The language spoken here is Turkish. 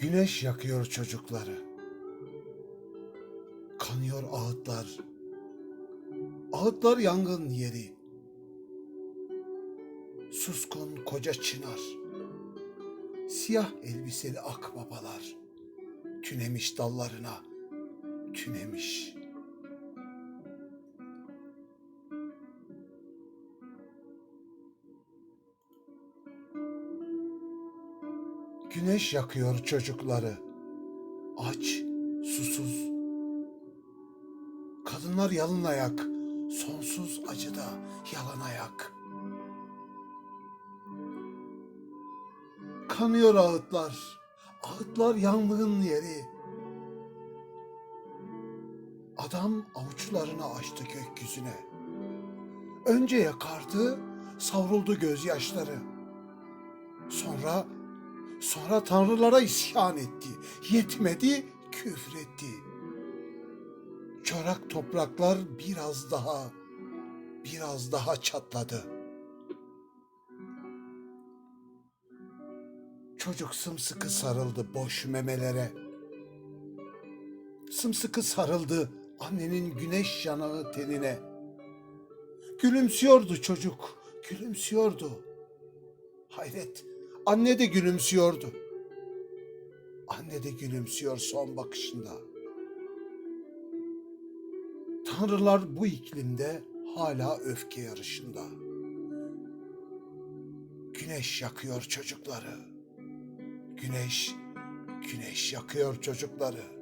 Güneş yakıyor çocukları. Kanıyor ağıtlar. Ağıtlar yangın yeri. Suskun koca çınar. Siyah elbiseli akbabalar. Tünemiş dallarına. Tünemiş. Güneş yakıyor çocukları. Aç, susuz. Kadınlar yalın ayak, sonsuz acıda yalan ayak. Kanıyor ağıtlar, ağıtlar yangın yeri. Adam avuçlarını açtı gökyüzüne. Önce yakardı, savruldu gözyaşları. Sonra Sonra tanrılara isyan etti. Yetmedi, küfretti. Çorak topraklar biraz daha, biraz daha çatladı. Çocuk sımsıkı sarıldı boş memelere. Sımsıkı sarıldı annenin güneş yanağı tenine. Gülümsüyordu çocuk, gülümsüyordu. Hayret, anne de gülümsüyordu. Anne de gülümsüyor son bakışında. Tanrılar bu iklimde hala öfke yarışında. Güneş yakıyor çocukları. Güneş, güneş yakıyor çocukları.